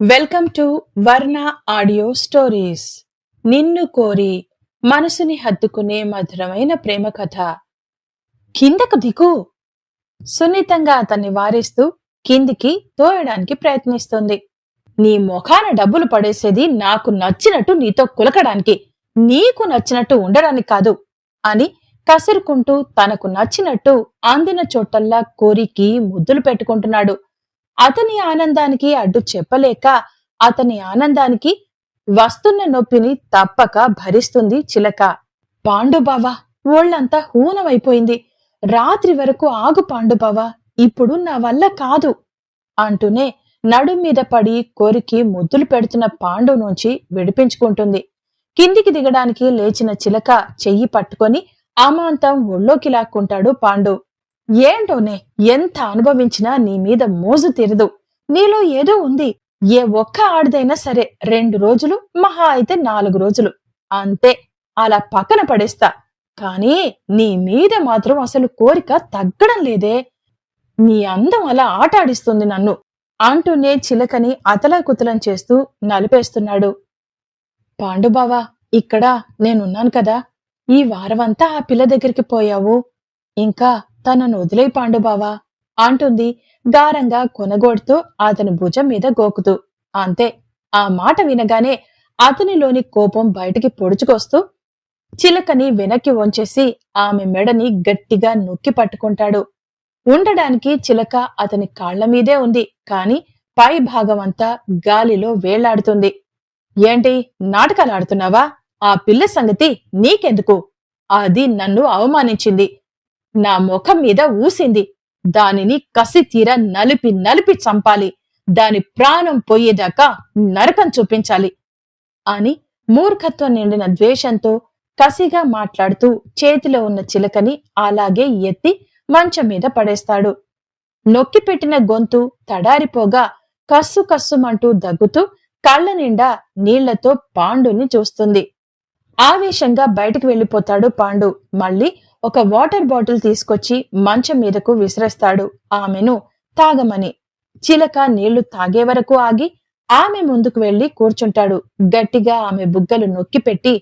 Welcome to Varna audio stories. నిన్ను కోరి మనసుని హత్తుకునే మధురమైన ప్రేమ కథ. కిందకు దిగు. సున్నితంగా అతన్ని వారిస్తూ కిందికి తోయడానికి ప్రయత్నిస్తుంది. నీ ముఖాన డబ్బులు పడేసేది నాకు నచ్చినట్టు నీతో కులకడానికి నీకు నచ్చినట్టు ఉండడానికి కాదు అని కసురుకుంటూ తనకు నచ్చినట్టు అందిన చోటల్లా కోరికి ముద్దులు పెట్టుకుంటున్నాడు. అతని ఆనందానికి అడ్డు చెప్పలేక అతని ఆనందానికి వస్తున్న నొప్పిని తప్పక భరిస్తుంది చిలక. పాండుబావ ఒళ్ళంతా హూనమైపోయింది. రాత్రి వరకు ఆగు పాండుబావ ఇప్పుడు నా వల్ల కాదు అంటూనే నడుం మీద పడి కోరికి ముద్దులు పెడుతున్న పాండు నుంచి విడిపించుకుంటుంది. కిందికి దిగడానికి లేచిన చిలక చెయ్యి పట్టుకొని అమాంతం ఒళ్ళోకి లాక్కుంటాడు పాండు. ఏంటోనే? ఎంత అనుభవించినా నీ మీద మోజు తీరదు. నీలో ఏదో ఉంది. ఏ ఒక్క ఆడదైనా సరే రెండు రోజులు మహా అయితే నాలుగు రోజులు. అంతే. అలా పక్కన పడేస్తా. కానీ నీ మీద మాత్రం అసలు కోరిక తగ్గడం లేదే. నీ అందం అలా ఆటాడిస్తుంది నన్ను. అంటూనే చిలకని అతలాకుతలం చేస్తూ నలిపేస్తున్నాడు. పాండుబావా ఇక్కడ నేనున్నాను కదా. ఈ వారమంతా ఆ పిల్ల దగ్గరికి పోయావు. ఇంకా తనను వదిలే పాండుబావా అంటుంది గారంగా కొనగోడుతూ అతని భుజం మీద గోకుతూ. అంతే ఆ మాట వినగానే అతనిలోని కోపం బయటికి పొడుచుకొస్తూ చిలకని వెనక్కి వంచేసి ఆమె మెడని గట్టిగా నొక్కి పట్టుకుంటాడు. ఉండడానికి చిలక అతని కాళ్ళ మీదే ఉంది కాని పై భాగమంతా గాలిలో వేలాడుతుంది ఏంటి నాటకాలాడుతున్నావా ఆ పిల్ల సంగతి నీకెందుకు? అది నన్ను అవమానించింది. నా ముఖం మీద ఊసింది. దానిని కసి తీర నలిపి నలిపి చంపాలి. దాని ప్రాణం పోయేదాకా నరకం చూపించాలి అని మూర్ఖత్వం నిండిన ద్వేషంతో కసిగా మాట్లాడుతూ చేతిలో ఉన్న చిలకని అలాగే ఎత్తి మంచం మీద పడేస్తాడు. నొక్కిపెట్టిన గొంతు తడారిపోగా కస్సు కస్సుమంటూ దగ్గుతూ కళ్ళ నిండా నీళ్ళతో పాండుని చూస్తుంది. ఆవేశంగా బయటికి వెళ్ళిపోతాడు పాండు. మళ్ళీ ఒక వాటర్ బాటిల్ తీసుకొచ్చి మంచం మీదకు విసిరేస్తాడు. ఆమెను తాగమని. చిలక నీళ్ళు తాగే వరకు ఆగి ఆమె ముందుకు వెళ్ళి కూర్చుంటాడు. గట్టిగా ఆమె బుగ్గలు నొక్కి పెట్టి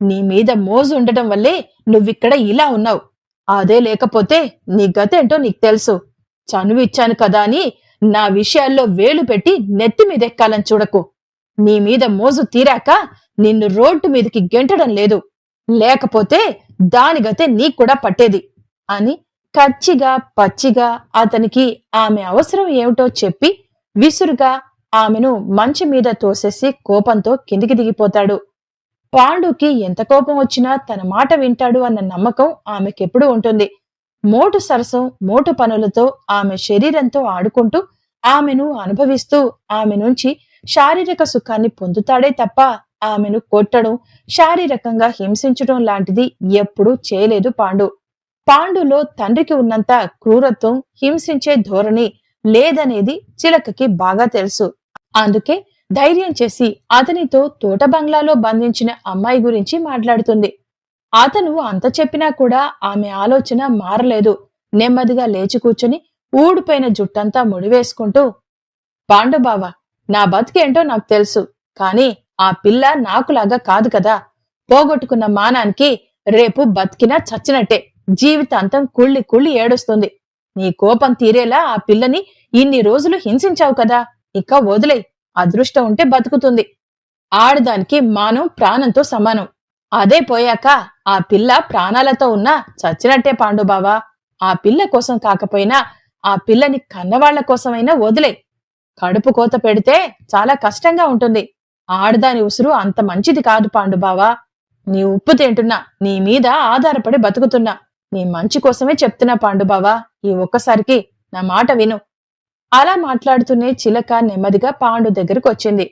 నీ మీద మోజు ఉండటం వల్లే నువ్విక్కడ ఇలా ఉన్నావు. అదే లేకపోతే నీ గతేంటో నీకు తెలుసు. చనువు ఇచ్చాను కదా అని నా విషయాల్లో వేలు పెట్టి నెత్తి మీదెక్కాలని చూడకు. నీ మీద మోజు తీరాక నిన్ను రోడ్డు మీదకి గెంటడం లేదు. లేకపోతే దాని గతే నీకు కూడా పట్టేది అని కచ్చిగా పచ్చిగా అతనికి ఆమె అవసరం ఏమిటో చెప్పి విసురుగా ఆమెను మంచి మీద తోసేసి కోపంతో కిందికి దిగిపోతాడు. పాండుకి ఎంత కోపం వచ్చినా తన మాట వింటాడు అన్న నమ్మకం ఆమెకెప్పుడు ఉంటుంది. మోటు సరసం మోటు పనులతో ఆమె శరీరంతో ఆడుకుంటూ ఆమెను అనుభవిస్తూ ఆమె నుంచి శారీరక సుఖాన్ని పొందుతాడే తప్ప ఆమెను కొట్టడం శారీరకంగా హింసించడం లాంటిది ఎప్పుడూ చేయలేదు పాండు. పాండులో తండ్రికి ఉన్నంత క్రూరత్వం హింసించే ధోరణి లేదనేది చిలకకి బాగా తెలుసు. అందుకే ధైర్యం చేసి అతనితో తోట బంగ్లాలో బంధించిన అమ్మాయి గురించి మాట్లాడుతుంది. అతను అంత చెప్పినా కూడా ఆమె ఆలోచన మారలేదు. నెమ్మదిగా లేచి కూర్చొని ఊడిపోయిన జుట్టంతా ముడివేసుకుంటూ పాండుబావ నా బతికేంటో నాకు తెలుసు కాని ఆ పిల్ల నాకులాగా కాదు కదా. పోగొట్టుకున్న మానానికి రేపు బతికినా చచ్చినట్టే. జీవితాంతం కుళ్ళి కుళ్ళి ఏడుస్తుంది. నీ కోపం తీరేలా ఆ పిల్లని ఇన్ని రోజులు హింసించావు కదా. ఇక వదిలే అదృష్టం ఉంటే బతుకుతుంది. ఆడదానికి మానం ప్రాణంతో సమానం. అదే పోయాక ఆ పిల్ల ప్రాణాలతో ఉన్నా చచ్చినట్టే పాండుబావా ఆ పిల్ల కోసం కాకపోయినా ఆ పిల్లని కన్నవాళ్ళ కోసమైనా వదిలే కడుపు కోత పెడితే చాలా కష్టంగా ఉంటుంది. ఆడదాని ఉసురు అంత మంచిది కాదు పాండుబావా నీ ఉప్పు తింటున్నా నీ మీద ఆధారపడి బతుకుతున్నా. నీ మంచి కోసమే చెప్తున్నా పాండుబావా ఈ ఒక్కసారికి నా మాట విను. అలా మాట్లాడుతూనే చిలక నెమ్మదిగా పాండు దగ్గరకు వచ్చింది.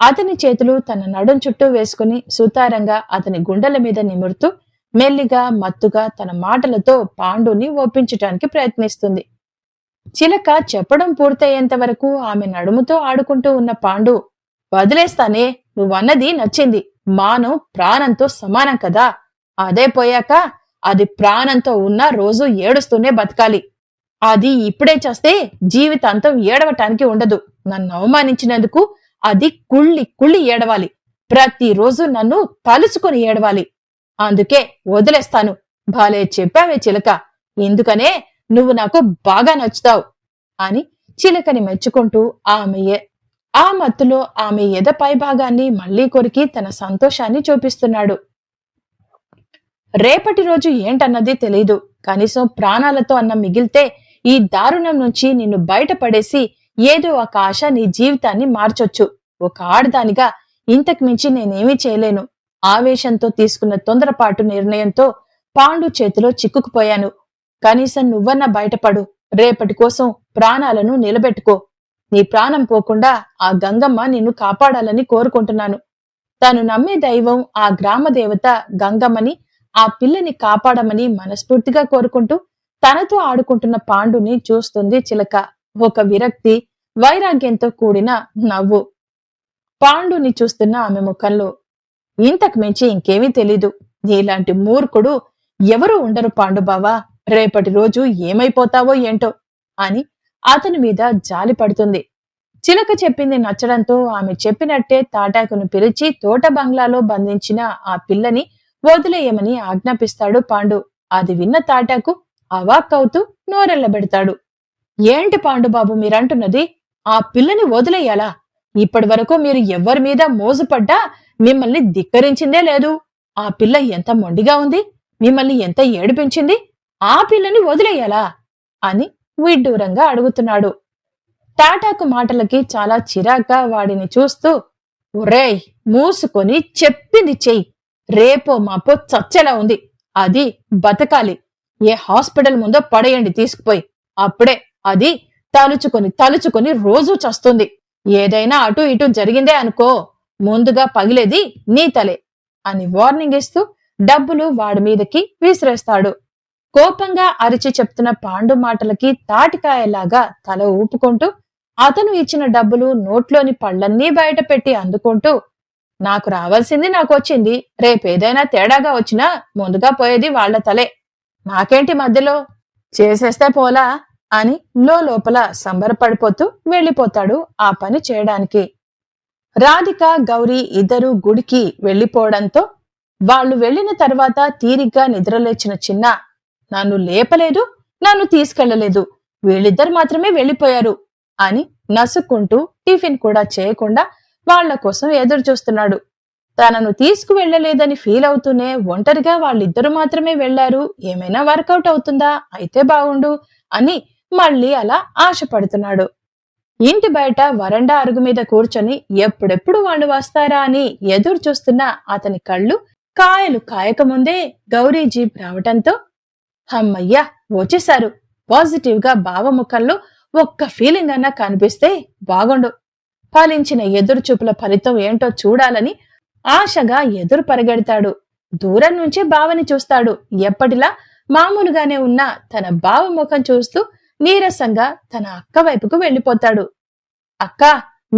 అతని చేతులు తన నడుం చుట్టూ వేసుకుని సుతారంగా అతని గుండెల మీద నిమురుతూ మెల్లిగా మత్తుగా తన మాటలతో పాండుని ఒప్పించటానికి ప్రయత్నిస్తుంది. చిలక చెప్పడం పూర్తయ్యేంత వరకు ఆమె నడుముతో ఆడుకుంటూ ఉన్న పాండు వదిలేస్తానే నువ్వన్నది నచ్చింది. మానం ప్రాణంతో సమానం కదా. అదే పోయాక అది ప్రాణంతో ఉన్న రోజు ఏడుస్తూనే బతకాలి. అది ఇప్పుడే చేస్తే జీవితాంతం ఏడవటానికి ఉండదు. నన్ను అవమానించినందుకు అది కుళ్ళి కుళ్ళి ఏడవాలి. ప్రతిరోజు నన్ను తలుచుకుని ఏడవాలి. అందుకే వదిలేస్తాను. భలే చెప్పావే చిలక. ఎందుకనే నువ్వు నాకు బాగా నచ్చుతావు అని చిలకని మెచ్చుకుంటూ ఆమె ఆ మత్తులో ఆమె ఎద పైభాగాన్ని మళ్ళీ కొరికి తన సంతోషాన్ని చూపిస్తున్నాడు. రేపటి రోజు ఏంటన్నది తెలీదు. కనీసం ప్రాణాలతో అన్న మిగిలితే ఈ దారుణం నుంచి నిన్ను బయటపడేసి ఏదో ఒక ఆశ నీ జీవితాన్ని మార్చొచ్చు. ఒక ఆడదానిగా ఇంతకు మించి నేనేమీ చేయలేను. ఆవేశంతో తీసుకున్న తొందరపాటు నిర్ణయంతో పాండు చేతిలో చిక్కుకుపోయాను. కనీసం నువ్వన్నా బయటపడు. రేపటి కోసం ప్రాణాలను నిలబెట్టుకో. నీ ప్రాణం పోకుండా ఆ గంగమ్మ నిన్ను కాపాడాలని కోరుకుంటున్నాను. తను నమ్మే దైవం ఆ గ్రామ దేవత గంగమ్మని ఆ పిల్లని కాపాడమని మనస్ఫూర్తిగా కోరుకుంటూ తనతో ఆడుకుంటున్న పాండుని చూస్తుంది చిలక. ఒక విరక్తి వైరాగ్యంతో కూడిన నవ్వు. పాండుని చూస్తున్న ఆమె ముఖంలో ఇంతకు మించి ఇంకేమీ తెలీదు. నీలాంటి మూర్ఖుడు ఎవరు ఉండరు పాండుబావా రేపటి రోజు ఏమైపోతావో ఏంటో అని అతని మీద జాలి పడుతుంది. చిలక చెప్పింది నచ్చడంతో ఆమె చెప్పినట్టే తాటాకును పిలిచి తోట బంగ్లాలో బంధించిన ఆ పిల్లని వదిలేయమని ఆజ్ఞాపిస్తాడు పాండు. అది విన్న తాటాకు అవాక్కవుతూ నోరెళ్ళబెడతాడు ఏంటి పాండుబాబు మీరంటున్నది? ఆ పిల్లని వదిలేయాలా? ఇప్పటి వరకు మీరు ఎవ్వరి మీద మోజుపడ్డా మిమ్మల్ని ధిక్కరించిందే లేదు. ఆ పిల్ల ఎంత మొండిగా ఉంది? మిమ్మల్ని ఎంత ఏడిపించింది? ఆ పిల్లని వదిలేయాలా? అని విడ్డూరంగా అడుగుతున్నాడు. టాటాకు మాటలకి చాలా చిరాగ్గా వాడిని చూస్తూ ఒరేయ్ మూసుకొని చెప్పింది చెయ్యి. రేపో మాపో చచ్చేలా ఉంది. అది బతకాలి. ఏ హాస్పిటల్ ముందో పడేయండి తీసుకుపోయి. అప్పుడే అది తలుచుకొని తలుచుకొని రోజూ చస్తుంది. ఏదైనా అటు ఇటు జరిగిందే అనుకో. ముందుగా పగిలేది నీ తలే అని వార్నింగ్ ఇస్తూ డబ్బులు వాడి మీదకి విసిరేస్తాడు. కోపంగా అరిచి చెప్తున్న పాండు మాటలకి తాటికాయలాగా తల ఊపుకుంటూ అతను ఇచ్చిన డబ్బులు నోట్లోని పళ్ళన్నీ బయట పెట్టి అందుకుంటూ నాకు రావాల్సింది నాకు వచ్చింది. రేపేదైనా తేడాగా వచ్చినా ముందుగా పోయేది వాళ్ళ తలే. నాకేంటి మధ్యలో? చేసేస్తే పోలా? అని లోపల సంబరపడిపోతూ వెళ్ళిపోతాడు ఆ పని చేయడానికి. రాధిక గౌరీ ఇద్దరు గుడికి వెళ్ళిపోవడంతో వాళ్ళు వెళ్ళిన తర్వాత తీరిగ్గా నిద్రలేచిన చిన్న నన్ను లేపలేదు నన్ను తీసుకెళ్ళలేదు. వీళ్ళిద్దరు మాత్రమే వెళ్ళిపోయారు అని నసుక్కుంటూ టిఫిన్ కూడా చేయకుండా వాళ్ళ కోసం ఎదురు చూస్తున్నాడు. తనను తీసుకువెళ్ళలేదని ఫీల్ అవుతూనే ఒంటరిగా వాళ్ళిద్దరు మాత్రమే వెళ్ళారు ఏమైనా వర్కౌట్ అవుతుందా? అయితే బాగుండు అని మళ్ళీ అలా ఆశపడుతున్నాడు. ఇంటి బయట వరండా అరుగు మీద కూర్చొని ఎప్పుడెప్పుడు వాళ్ళు వస్తారా అని ఎదురు చూస్తున్న అతని కళ్ళు కాయలు కాయకముందే గౌరీ జీప్ రావటంతో అమ్మయ్యా వచ్చేశారు. పాజిటివ్గా భావముఖంలో ఒక్క ఫీలింగ్ అన్నా కనిపిస్తే బాగుండు. ఫలించిన ఎదురు చూపుల ఫలితం ఏంటో చూడాలని ఆశగా ఎదురు పరిగెడతాడు. దూరం నుంచి బావని చూస్తాడు. ఎప్పటిలా మామూలుగానే ఉన్న తన బావ ముఖం చూస్తూ నీరసంగా తన అక్క వైపుకు వెళ్ళిపోతాడు. అక్క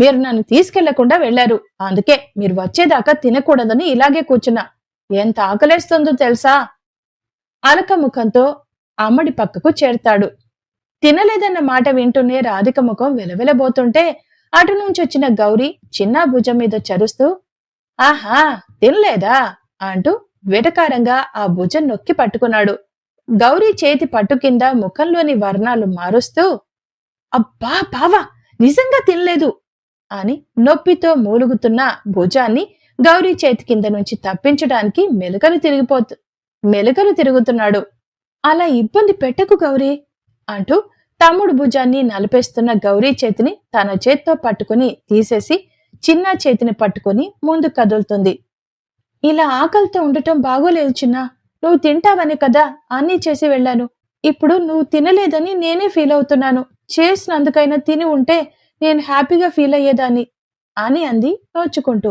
మీరు నన్ను తీసుకెళ్ళకుండా వెళ్ళారు అందుకే మీరు వచ్చేదాకా తినకూడదని ఇలాగే కూర్చున్నా. ఎంత ఆకలేస్తుందో తెలుసా? అలక ముఖంతో అమ్మడి పక్కకు చేరతాడు. తినలేదన్న మాట వింటూనే రాధిక ముఖం వెలవెలబోతుంటే అటు నుంచి వచ్చిన గౌరీ చిన్న భుజం మీద చరుస్తూ ఆహా తినలేదా? అంటూ వెటకారంగా ఆ భుజం నొక్కి పట్టుకున్నాడు. గౌరీ చేతి పట్టు కింద ముఖంలోని వర్ణాలు మారుస్తూ అబ్బా బావా నిజంగా తినలేదు అని నొప్పితో మూలుగుతున్న భుజాన్ని గౌరీ చేతి కింద నుంచి తప్పించడానికి మెలకలు తిరిగిపోతు మెలకలు తిరుగుతున్నాడు. అలా ఇబ్బంది పెట్టకు గౌరీ అంటూ తమ్ముడు భుజాన్ని నలిపేస్తున్న గౌరీ చేతిని తన చేత్తో పట్టుకుని తీసేసి చిన్న చేతిని పట్టుకుని ముందు కదులుతుంది. ఇలా ఆకలితో ఉండటం బాగోలేదు చిన్న నువ్వు తింటావని కదా అన్నీ చేసి వెళ్ళాను. ఇప్పుడు నువ్వు తినలేదని నేనే ఫీల్ అవుతున్నాను. చేసినందుకైనా తిని ఉంటే నేను హ్యాపీగా ఫీల్ అయ్యేదాన్ని అని అంది నోచుకుంటూ.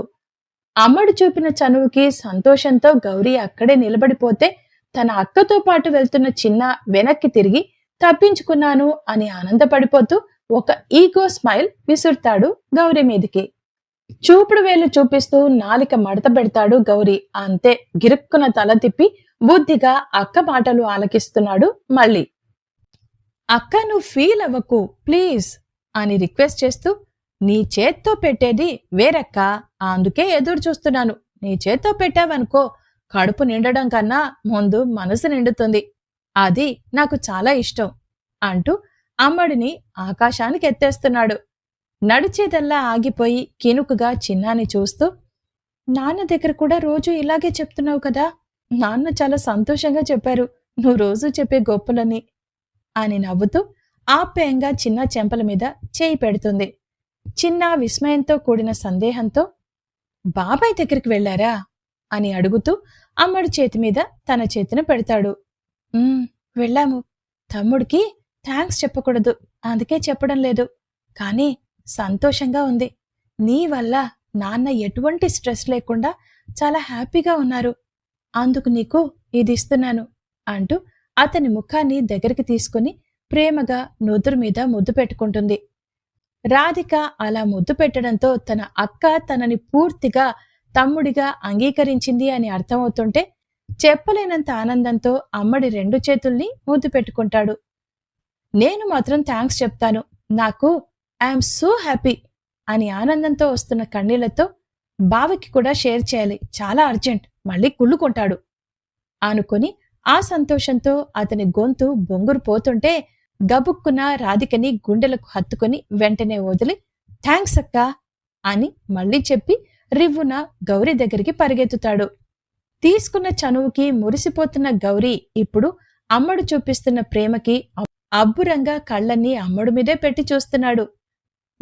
అమ్మడు చూపిన చనువుకి సంతోషంతో గౌరీ అక్కడే నిలబడిపోతే తన అక్కతో పాటు వెళ్తున్న చిన్న వెనక్కి తిరిగి తప్పించుకున్నాను అని ఆనందపడిపోతూ ఒక ఈగో స్మైల్ విసురుతాడు గౌరీ మీదికి. చూపుడు వేలు చూపిస్తూ నాలిక మడత పెడతాడు గౌరీ. అంతే గిరుక్కున తల తిప్పి బుద్ధిగా అక్క మాటలు ఆలకిస్తున్నాడు మళ్ళీ. అక్క నువ్వు ఫీల్ అవ్వకు ప్లీజ్ అని రిక్వెస్ట్ చేస్తూ నీ చేత్తో పెట్టేది వేరక్క. అందుకే ఎదురు చూస్తున్నాను. నీ చేత్తో పెట్టావనుకో కడుపు నిండడం కన్నా ముందు మనసు నిండుతుంది. అది నాకు చాలా ఇష్టం అంటూ అమ్మడిని ఆకాశానికి ఎత్తేస్తున్నాడు. నడిచేదల్లా ఆగిపోయి కినుకుగా చిన్నాని చూస్తూ నాన్న దగ్గర కూడా రోజు ఇలాగే చెప్తున్నావు కదా? నాన్న చాలా సంతోషంగా చెప్పారు. నువ్వు రోజు చెప్పే గొప్పలని అని నవ్వుతూ ఆప్యాయంగా చిన్న చెంపల మీద చేయి పెడుతుంది. చిన్న విస్మయంతో కూడిన సందేహంతో బాబాయ్ దగ్గరికి వెళ్ళారా? అని అడుగుతూ అమ్మడు చేతి మీద తన చేతిని పెడతాడు. వెళ్ళాము. తమ్ముడికి థ్యాంక్స్ చెప్పకూడదు. అందుకే చెప్పడం లేదు. కానీ సంతోషంగా ఉంది. నీ వల్ల నాన్న ఎటువంటి స్ట్రెస్ లేకుండా చాలా హ్యాపీగా ఉన్నారు. అందుకు నీకు ఇది ఇస్తున్నాను అంటూ అతని ముఖాన్ని దగ్గరికి తీసుకుని ప్రేమగా నుదురు మీద ముద్దు పెట్టుకుంటుంది. రాధిక అలా ముద్దు పెట్టడంతో తన అక్క తనని పూర్తిగా తమ్ముడిగా అంగీకరించింది అని అర్థమవుతుంటే చెప్పలేనంత ఆనందంతో అమ్మడి రెండు చేతుల్ని ముద్దు పెట్టుకుంటాడు. నేను మాత్రం థ్యాంక్స్ చెప్తాను. నాకు ఐఎమ్ సో హ్యాపీ అని ఆనందంతో వస్తున్న కన్నీళ్ళతో బావకి కూడా షేర్ చేయాలి. చాలా అర్జెంట్. మళ్ళీ కుళ్ళుకుంటాడు అనుకుని ఆ సంతోషంతో అతని గొంతు బొంగురు పోతుంటే గబుక్కున రాధికని గుండెలకు హత్తుకుని వెంటనే వదిలి థ్యాంక్స్ అక్కా అని మళ్ళీ చెప్పి రివ్వున గౌరీ దగ్గరికి పరిగెత్తుతాడు. తీసుకున్న చనువుకి మురిసిపోతున్న గౌరీ ఇప్పుడు అమ్మడు చూపిస్తున్న ప్రేమకి అబ్బురంగా కళ్ళన్నీ అమ్మడు మీదే పెట్టి చూస్తున్నాడు.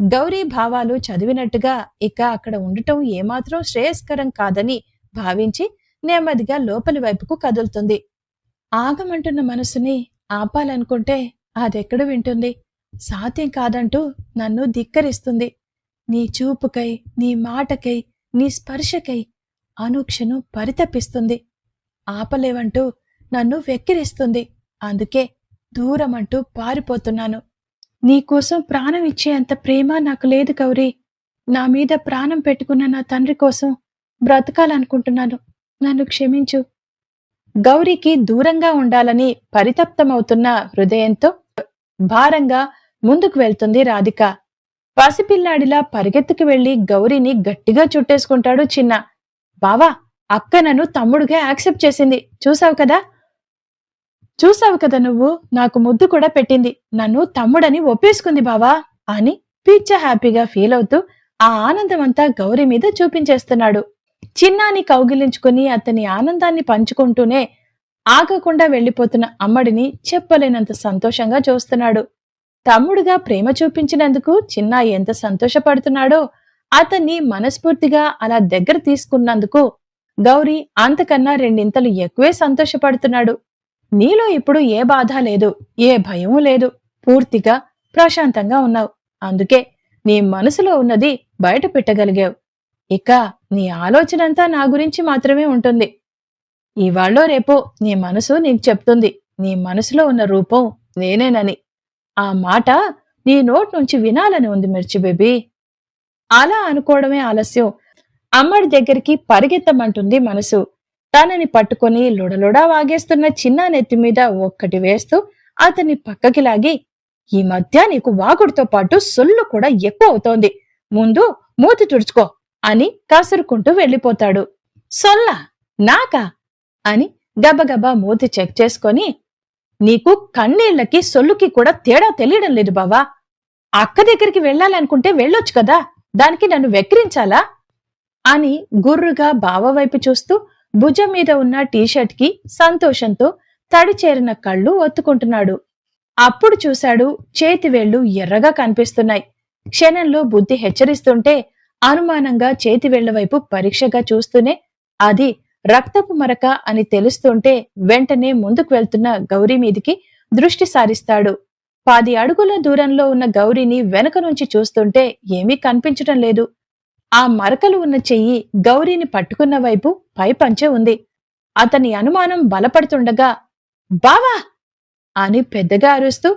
గౌరీ భావాలు చదివినట్టుగా ఇక అక్కడ ఉండటం ఏమాత్రం శ్రేయస్కరం కాదని భావించి నెమ్మదిగా లోపలి వైపుకు కదులుతుంది. ఆగమంటున్న మనసుని ఆపాలనుకుంటే అదెక్కడ వింటుంది? సాధ్యం కాదంటూ నన్ను ధిక్కరిస్తుంది. నీ చూపుకై నీ మాటకై నీ స్పర్శకై అనుక్షను పరితపిస్తుంది. ఆపలేవంటూ నన్ను వెక్కిరిస్తుంది. అందుకే దూరమంటూ పారిపోతున్నాను. నీకోసం ప్రాణం ఇచ్చేంత ప్రేమ నాకు లేదు గౌరీ. నా మీద ప్రాణం పెట్టుకున్న నా తండ్రి కోసం బ్రతకాలనుకుంటున్నాను. నన్ను క్షమించు. గౌరీకి దూరంగా ఉండాలని పరితప్తమవుతున్న హృదయంతో భారంగా ముందుకు వెళ్తుంది రాధిక. పసిపిల్లాడిలా పరిగెత్తుకు వెళ్ళి గౌరీని గట్టిగా చుట్టేసుకుంటాడు చిన్న. బావా అక్క నన్ను తమ్ముడుగా యాక్సెప్ట్ చేసింది. చూసావు కదా? చూసావు కదా నువ్వు? నాకు ముద్దు కూడా పెట్టింది. నన్ను తమ్ముడని ఒప్పేసుకుంది బావా అని పిచ్చ హ్యాపీగా ఫీల్ అవుతూ ఆ ఆనందమంతా గౌరీ మీద చూపించేస్తున్నాడు. చిన్నాని కౌగిలించుకుని అతని ఆనందాన్ని పంచుకుంటూనే ఆగకుండా వెళ్ళిపోతున్న అమ్మడిని చెప్పలేనంత సంతోషంగా చూస్తున్నాడు. తమ్ముడుగా ప్రేమ చూపించినందుకు చిన్న ఎంత సంతోషపడుతున్నాడో అతన్ని మనస్ఫూర్తిగా అలా దగ్గర తీసుకున్నందుకు గౌరీ అంతకన్నా రెండింతలు ఎక్కువే సంతోషపడుతున్నాడు. నీలో ఇప్పుడు ఏ బాధ లేదు ఏ భయం లేదు. పూర్తిగా ప్రశాంతంగా ఉన్నావు. అందుకే నీ మనసులో ఉన్నది బయట పెట్టగలిగావు. ఇక నీ ఆలోచనంతా నా గురించి మాత్రమే ఉంటుంది. ఇవాళ్ళో రేపో నీ మనసు నీకు చెప్తుంది. నీ మనసులో ఉన్న రూపం నేనేనని. ఆ మాట నీ నోట్ నుంచి వినాలని ఉంది మిర్చి బేబీ. అలా అనుకోవడమే ఆలస్యం. అమ్మడి దగ్గరికి పరిగెత్తమంటుంది మనసు. తనని పట్టుకొని లొడలొడా వాగేస్తున్న చిన్న నెత్తి మీద ఒక్కటి వేస్తూ అతన్ని పక్కకి లాగి ఈ మధ్య నీకు వాగుడుతో పాటు సొల్లు కూడా ఎక్కువ అవుతోంది. ముందు మూతి తుడుచుకో అని కసురుకుంటూ వెళ్ళిపోతాడు. సొల్లా? నాకా? అని గబగబా మూతి చెక్ చేసుకొని నీకు కన్నీళ్ళకి సొల్లుకి కూడా తేడా తెలియడం లేదు బావా. అక్క దగ్గరికి వెళ్ళాలనుకుంటే వెళ్ళొచ్చు కదా. దానికి నన్ను వెక్కిరించాలా? అని గుర్రుగా బావ వైపు చూస్తూ భుజం మీద ఉన్న టీషర్ట్కి సంతోషంతో తడి చేరిన కళ్ళు ఒత్తుకుంటున్నాడు. అప్పుడు చూశాడు చేతి వేళ్ళు ఎర్రగా కనిపిస్తున్నాయి. క్షణంలో బుద్ధి హెచ్చరిస్తుంటే అనుమానంగా చేతి వేళ్ళ వైపు పరీక్షగా చూస్తూనే అది రక్తపు మరక అని తెలుస్తుంటే వెంటనే ముందుకు వెళ్తున్న గౌరీ మీదికి దృష్టి సారిస్తాడు. పది అడుగుల దూరంలో ఉన్న గౌరీని వెనక నుంచి చూస్తుంటే ఏమీ కనిపించటం లేదు. ఆ మరకలు ఉన్న చెయ్యి గౌరీని పట్టుకున్న వైపు పైపంచె ఉంది. అతని అనుమానం బలపడుతుండగా బావా! అని పెద్దగా అరుస్తూ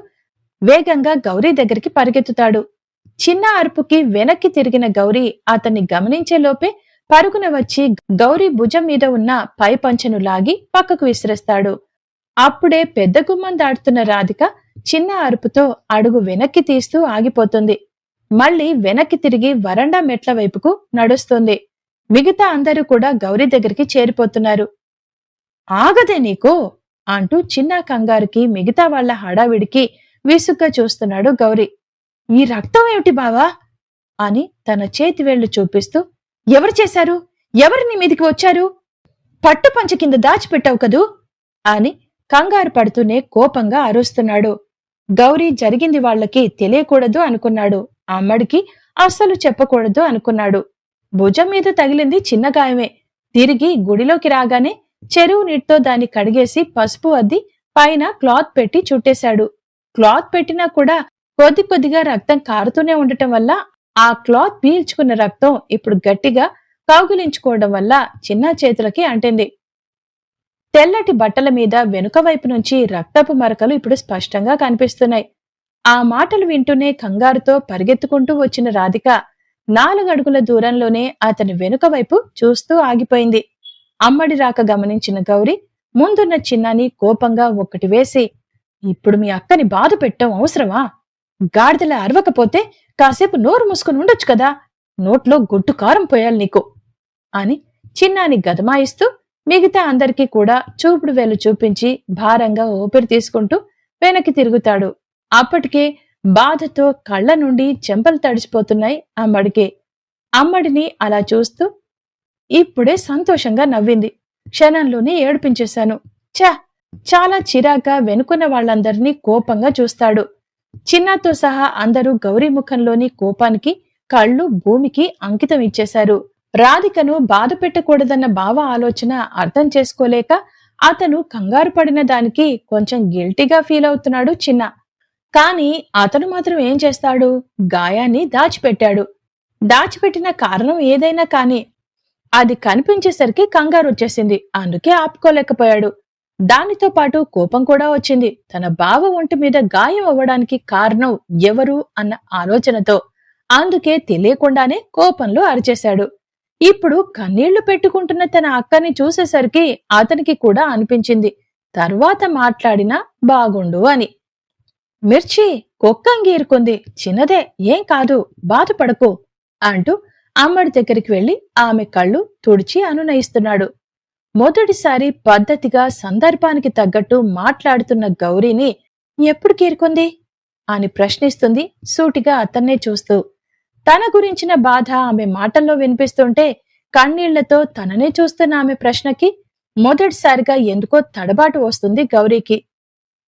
వేగంగా గౌరీ దగ్గరికి పరిగెత్తుతాడు. చిన్న అరుపుకి వెనక్కి తిరిగిన గౌరీ అతన్ని గమనించేలోపే పరుగున వచ్చి గౌరీ భుజం మీద ఉన్న పై పంచెను లాగి పక్కకు విసిరేస్తాడు. అప్పుడే పెద్ద గుమ్మం దాటుతున్న రాధిక చిన్న అరుపుతో అడుగు వెనక్కి తీస్తూ ఆగిపోతుంది. మళ్ళీ వెనక్కి తిరిగి వరండా మెట్ల వైపుకు నడుస్తుంది. మిగతా అందరూ కూడా గౌరీ దగ్గరికి చేరిపోతున్నారు. ఆగదే నీకు! అంటూ చిన్న కంగారుకి మిగతా వాళ్ళ హడావిడికి విసుగ్గా చూస్తున్నాడు గౌరీ. ఈ రక్తం ఏమిటి బావా? అని తన చేతి వేళ్ళు చూపిస్తూ ఎవరు చేశారు? ఎవరు నీ మీదికి వచ్చారు? పట్టు పంచ కింద దాచిపెట్టావు కదూ? అని కంగారు పడుతూనే కోపంగా అరుస్తున్నాడు. గౌరీ జరిగింది వాళ్ళకి తెలియకూడదు అనుకున్నాడు. అమ్మడికి అస్సలు చెప్పకూడదు అనుకున్నాడు. భుజం మీద తగిలింది చిన్న గాయమే. తిరిగి గుడిలోకి రాగానే చెరువు నీటితో దాన్ని కడిగేసి పసుపు అద్ది పైన క్లాత్ పెట్టి చుట్టేశాడు. క్లాత్ పెట్టినా కూడా కొద్ది కొద్దిగా రక్తం కారుతూనే ఉండటం వల్ల ఆ క్లాత్ పీల్చుకున్న రక్తం ఇప్పుడు గట్టిగా కౌగిలించుకోవడం వల్ల చిన్న చేతులకి అంటింది. తెల్లటి బట్టల మీద వెనుక వైపు నుంచి రక్తపు మరకలు ఇప్పుడు స్పష్టంగా కనిపిస్తున్నాయి. ఆ మాటలు వింటూనే కంగారుతో పరిగెత్తుకుంటూ వచ్చిన రాధిక నాలుగడుగుల దూరంలోనే అతని వెనుక వైపు చూస్తూ ఆగిపోయింది. అమ్మడి రాక గమనించిన గౌరి ముందున్న చిన్నాని కోపంగా ఒక్కటి వేసి ఇప్పుడు మీ అక్కని బాధ పెట్టడం అవసరమా? గాడిదలా అరవకపోతే కాసేపు నోరు మూసుకుని ఉండొచ్చు కదా. నోట్లో గొడ్డు కారం పోయాలి నీకు. అని చిన్నాని గదమాయిస్తూ మిగతా అందరికీ కూడా చూపుడు వేలు చూపించి భారంగా ఊపిరి తీసుకుంటూ వెనక్కి తిరుగుతాడు. అప్పటికే బాధతో కళ్ళ నుండి చెంపలు తడిసిపోతున్నాయి అమ్మడికి అమ్మడిని అలా చూస్తూ ఇప్పుడే సంతోషంగా నవ్వింది. క్షణంలోనే ఏడిపించేశాను. ఛా! చాలా చిరాగ్గా వెనుకున్న వాళ్ళందరినీ కోపంగా చూస్తాడు. చిన్నతో సహా అందరూ గౌరీ ముఖంలోని కోపానికి కళ్ళు భూమికి అంకితం ఇచ్చేశారు. రాధికను బాధ పెట్టకూడదన్న భావ ఆలోచన అర్థం చేసుకోలేక అతను కంగారు పడిన దానికి కొంచెం గిల్టీగా ఫీల్ అవుతున్నాడు చిన్న. కాని అతను మాత్రం ఏం చేస్తాడు? గాయాన్ని దాచిపెట్టాడు. దాచిపెట్టిన కారణం ఏదైనా కాని అది కనిపించేసరికి కంగారు వచ్చేసింది అందుకే ఆపుకోలేకపోయాడు. దానితో పాటు కోపం కూడా వచ్చింది. తన బావ ఒంటి మీద గాయం అవ్వడానికి కారణం ఎవరు అన్న ఆలోచనతో అందుకే తెలియకుండానే కోపంలో అరిచేశాడు. ఇప్పుడు కన్నీళ్ళు పెట్టుకుంటున్న తన అక్కని చూసేసరికి అతనికి కూడా అనిపించింది. తర్వాత మాట్లాడినా బాగుండు అని. మిర్చి కుక్కంగీరుకుంది చిన్నదే ఏం కాదు బాధపడకు అంటూ అమ్మడి దగ్గరికి వెళ్ళి ఆమె కళ్ళు తుడిచి అనునయిస్తున్నాడు. మొదటిసారి పద్ధతిగా సందర్భానికి తగ్గట్టు మాట్లాడుతున్న గౌరీని ఎప్పుడు కీరుకుంది? అని ప్రశ్నిస్తుంది సూటిగా అతన్నే చూస్తూ. తన గురించిన బాధ ఆమె మాటల్లో వినిపిస్తుంటే కన్నీళ్ళతో తననే చూస్తున్న ఆమె ప్రశ్నకి మొదటిసారిగా ఎందుకో తడబాటు వస్తుంది గౌరీకి.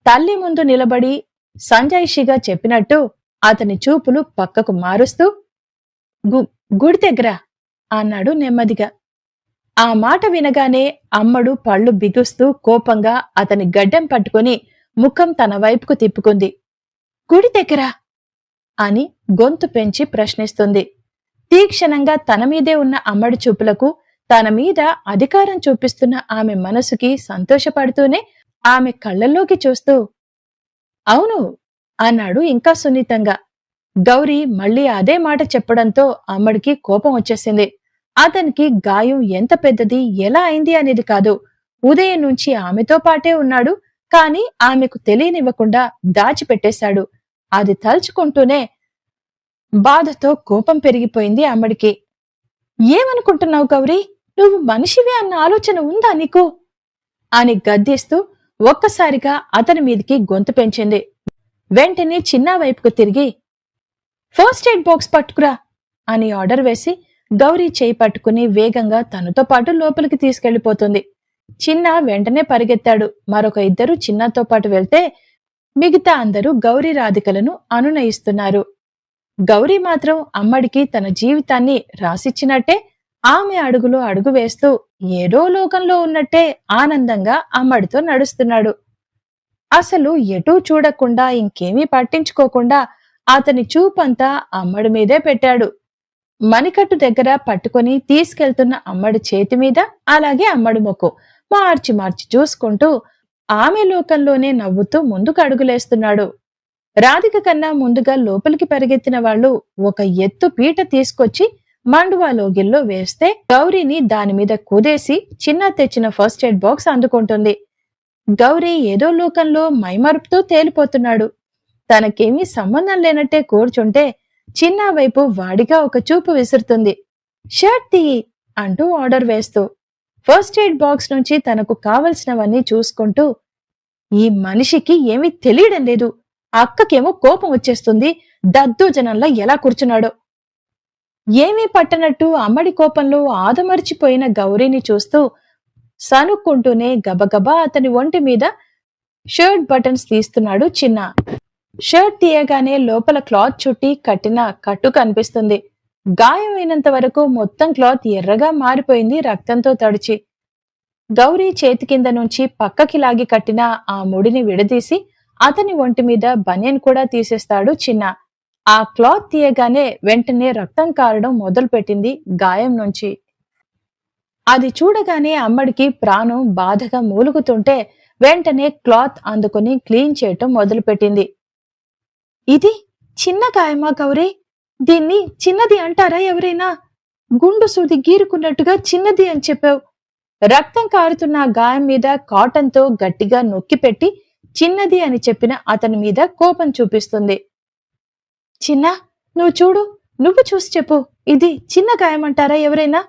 తల్లి ముందు నిలబడి సంజాయిషిగా చెప్పినట్టు అతని చూపులు పక్కకు మారుస్తూ "గు- గుడి దగ్గర అన్నాడు నెమ్మదిగా. ఆ మాట వినగానే అమ్మడు పళ్ళు బిగుస్తూ కోపంగా అతని గడ్డం పట్టుకుని ముఖం తన వైపుకు తిప్పుకుంది. గుడి దగ్గర అని గొంతు పెంచి ప్రశ్నిస్తుంది. తీక్షణంగా తన మీదే ఉన్న అమ్మడి చూపులకు తన మీద అధికారం చూపిస్తున్న ఆమె మనసుకి సంతోషపడుతూనే ఆమె కళ్ళల్లోకి చూస్తూ అవును అన్నాడు ఇంకా సున్నితంగా. గౌరీ మళ్ళీ అదే మాట చెప్పడంతో అమ్మడికి కోపం వచ్చేసింది. అతనికి గాయం ఎంత పెద్దది ఎలా అయింది అనేది కాదు. ఉదయం నుంచి ఆమెతో పాటే ఉన్నాడు కాని ఆమెకు తెలియనివ్వకుండా దాచిపెట్టేశాడు. అది తలుచుకుంటూనే బాధతో కోపం పెరిగిపోయింది అమ్మడికి. ఏమనుకుంటున్నావు గౌరీ? నువ్వు మనిషివే అన్న ఆలోచన ఉందా నీకు? అని గద్దిస్తూ ఒక్కసారిగా అతని మీదికి గొంతు పెంచింది. వెంటనే చిన్న వైపుకు తిరిగి ఫస్ట్ ఎయిడ్ బాక్స్ పట్టుకురా అని ఆర్డర్ వేసి గౌరీ చేయి పట్టుకుని వేగంగా తనతో పాటు లోపలికి తీసుకెళ్ళిపోతుంది చిన్న వెంటనే పరిగెత్తాడు. మరొక ఇద్దరు చిన్నతో పాటు వెళ్తే మిగతా అందరూ గౌరీ రాధికలను అనునయిస్తున్నారు. గౌరీ మాత్రం అమ్మడికి తన జీవితాన్ని రాసిచ్చినట్టే ఆమె అడుగులో అడుగు వేస్తూ ఏడో లోకంలో ఉన్నట్టే ఆనందంగా అమ్మడితో నడుస్తున్నాడు. అసలు ఎటూ చూడకుండా ఇంకేమీ పట్టించుకోకుండా అతని చూపంతా అమ్మడి మీదే పెట్టాడు. మణికట్టు దగ్గర పట్టుకొని తీసుకెళ్తున్న అమ్మడి చేతి మీద అలాగే అమ్మడి మొక్కు మార్చి మార్చి చూసుకుంటూ ఆమె లోకంలోనే నవ్వుతూ ముందుకు అడుగులేస్తున్నాడు. రాధిక కన్నా ముందుగా లోపలికి పరిగెత్తిన వాళ్ళు ఒక ఎత్తు పీట తీసుకొచ్చి మండువా లోగిల్లో వేస్తే గౌరీని దాని మీద కుదేసి చిన్న తెచ్చిన ఫస్ట్ ఎయిడ్ బాక్స్ అందుకుంటుంది. గౌరీ ఏదో లోకంలో మైమరుపుతూ తేలిపోతున్నాడు. తనకేమీ సంబంధం లేనట్టే కూర్చుంటే చిన్న వైపు వాడిగా ఒక చూపు విసురుతుంది. షర్ట్ తీయి అంటూ ఆర్డర్ వేస్తూ. ఫస్ట్ ఎయిడ్ బాక్స్ నుంచి తనకు కావలసినవన్నీ చూసుకుంటూ ఈ మనిషికి ఏమీ తెలియడం లేదు. అక్కకేమో కోపం వచ్చేస్తుంది. దద్దు జనంలో ఎలా కూర్చున్నాడో. ఏమీ పట్టనట్టు అమ్మడి కోపంలో ఆదమర్చిపోయిన గౌరీని చూస్తూ సనుక్కుంటూనే గబగబా అతని ఒంటి మీద షర్ట్ బటన్స్ తీస్తున్నాడు చిన్న. షర్ట్ తీయగానే లోపల క్లాత్ చుట్టి కట్టిన కట్టు కనిపిస్తుంది. గాయమైనంత వరకు మొత్తం క్లాత్ ఎర్రగా మారిపోయింది రక్తంతో తడిచి. గౌరీ చేతి కింద నుంచి పక్కకి లాగి కట్టిన ఆ ముడిని విడదీసి అతని ఒంటి మీద బనియన్ కూడా తీసేస్తాడు చిన్న. ఆ క్లాత్ తీయగానే వెంటనే రక్తం కారడం మొదలుపెట్టింది గాయం నుంచి. అది చూడగానే అమ్మడికి ప్రాణం బాధగా మూలుగుతుంటే వెంటనే క్లాత్ అందుకుని క్లీన్ చేయటం మొదలుపెట్టింది. ఇది చిన్న గాయమా గౌరీ? దీన్ని చిన్నది అంటారా ఎవరైనా? గుండు సూది గీరుకున్నట్టుగా చిన్నది అని చెప్పావు. రక్తం కారుతున్న గాయం మీద కాటన్తో గట్టిగా నొక్కి పెట్టి చిన్నది అని చెప్పిన అతని మీద కోపం చూపిస్తుంది. చిన్న నువ్వు చూడు నువ్వు చూసి చెప్పు. ఇది చిన్న గాయం అంటారా ఎవరైనా?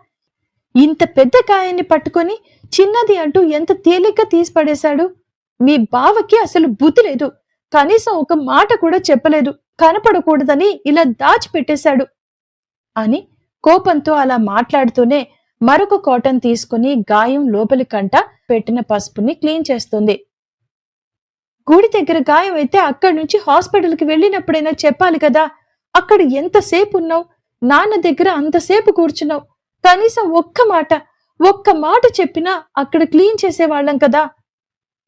ఇంత పెద్ద గాయాన్ని పట్టుకొని చిన్నది అంటూ ఎంత తేలిగ్గా తీసి పడేశాడు మీ బావకి అసలు బుద్ధి లేదు. కనీసం ఒక మాట కూడా చెప్పలేదు. కనపడకూడదని ఇలా దాచిపెట్టేశాడు. అని కోపంతో అలా మాట్లాడుతూనే మరొక కాటన్ తీసుకుని గాయం లోపలి కంట పెట్టిన పసుపుని క్లీన్ చేస్తుంది. గుడి దగ్గర గాయం అయితే అక్కడి నుంచి హాస్పిటల్కి వెళ్ళినప్పుడైనా చెప్పాలి కదా. అక్కడ ఎంతసేపు ఉన్నావు? నాన్న దగ్గర అంతసేపు కూర్చున్నావు. కనీసం ఒక్క మాట ఒక్క మాట చెప్పినా అక్కడ క్లీన్ చేసేవాళ్ళం కదా.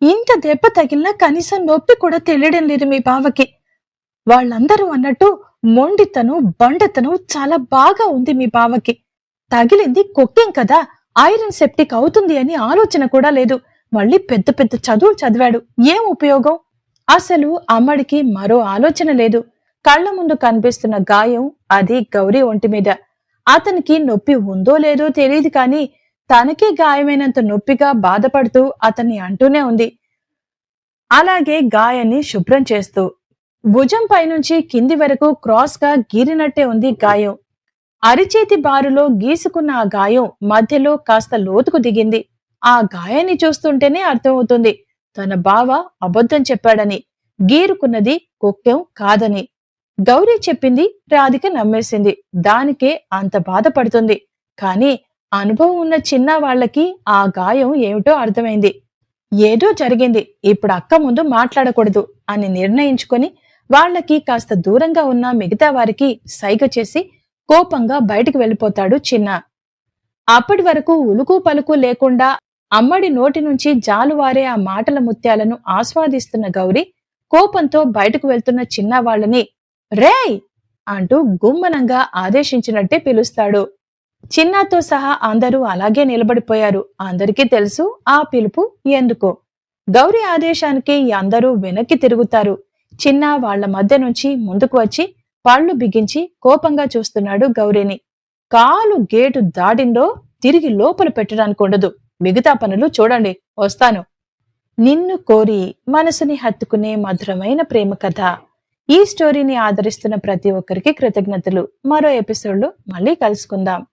ఇంత దెబ్బ తగిలినా కనీసం నొప్పి కూడా తెలియడం లేదు మీ బావకి. వాళ్ళందరూ అన్నట్టు మొండితను బండతను చాలా బాగా ఉంది మీ బావకి. తగిలింది కొక్కేం కదా ఐరన్ సెప్టిక్ అవుతుంది అని ఆలోచన కూడా లేదు. మళ్ళీ పెద్ద పెద్ద చదువులు చదివాడు. ఏం ఉపయోగం? అసలు అమ్మడికి మరో ఆలోచన లేదు. కళ్ళ ముందు కనిపిస్తున్న గాయం అది గౌరీ ఒంటి మీద. అతనికి నొప్పి ఉందో లేదో తెలియదు కానీ తనకే గాయమైనంత నొప్పిగా బాధపడుతూ అతన్ని అంటూనే ఉంది. అలాగే గాయాన్ని శుభ్రం చేస్తూ భుజం పైనుంచి కింది వరకు క్రాస్గా గీరినట్టే ఉంది గాయం. అరిచేతి బారులో గీసుకున్న ఆ గాయం మధ్యలో కాస్త లోతుకు దిగింది. ఆ గాయాన్ని చూస్తుంటేనే అర్థమవుతుంది తన బావ అబద్ధం చెప్పాడని గీరుకున్నది కుక్కెం కాదని. గౌరీ చెప్పింది రాధిక నమ్మేసింది దానికే అంత బాధపడుతుంది. కాని అనుభవం ఉన్న చిన్న వాళ్ళకి ఆ గాయం ఏమిటో అర్థమైంది. ఏదో జరిగింది. ఇప్పుడు అక్క ముందు మాట్లాడకూడదు అని నిర్ణయించుకొని వాళ్ళకి కాస్త దూరంగా ఉన్న మిగతా వారికి సైగ చేసి కోపంగా బయటికి వెళ్ళిపోతాడు చిన్న. అప్పటి వరకు ఉలుకు పలుకు లేకుండా అమ్మడి నోటి నుంచి జాలువారే ఆ మాటల ముత్యాలను ఆస్వాదిస్తున్న గౌరి కోపంతో బయటకు వెళ్తున్న చిన్న వాళ్ళని రేయ్! అంటూ గుమ్మనంగా ఆదేశించినట్టే పిలుస్తాడు. చిన్నాతో సహా అందరూ అలాగే నిలబడిపోయారు. అందరికీ తెలుసు ఆ పిలుపు ఎందుకో. గౌరీ ఆదేశానికి అందరూ వెనక్కి తిరుగుతారు. చిన్న వాళ్ళ మధ్య నుంచి ముందుకు వచ్చి పళ్ళు బిగించి కోపంగా చూస్తున్నాడు గౌరీని. కాలు గేటు దాడిందో తిరిగి లోపల పెట్టడానికి ఉండదు. మిగతా పనులు చూడండి వస్తాను. నిన్ను కోరి మనసుని హత్తుకునే మధురమైన ప్రేమ కథ. ఈ స్టోరీని ఆదరిస్తున్న ప్రతి ఒక్కరికి కృతజ్ఞతలు. మరో ఎపిసోడ్లో మళ్ళీ కలుసుకుందాం.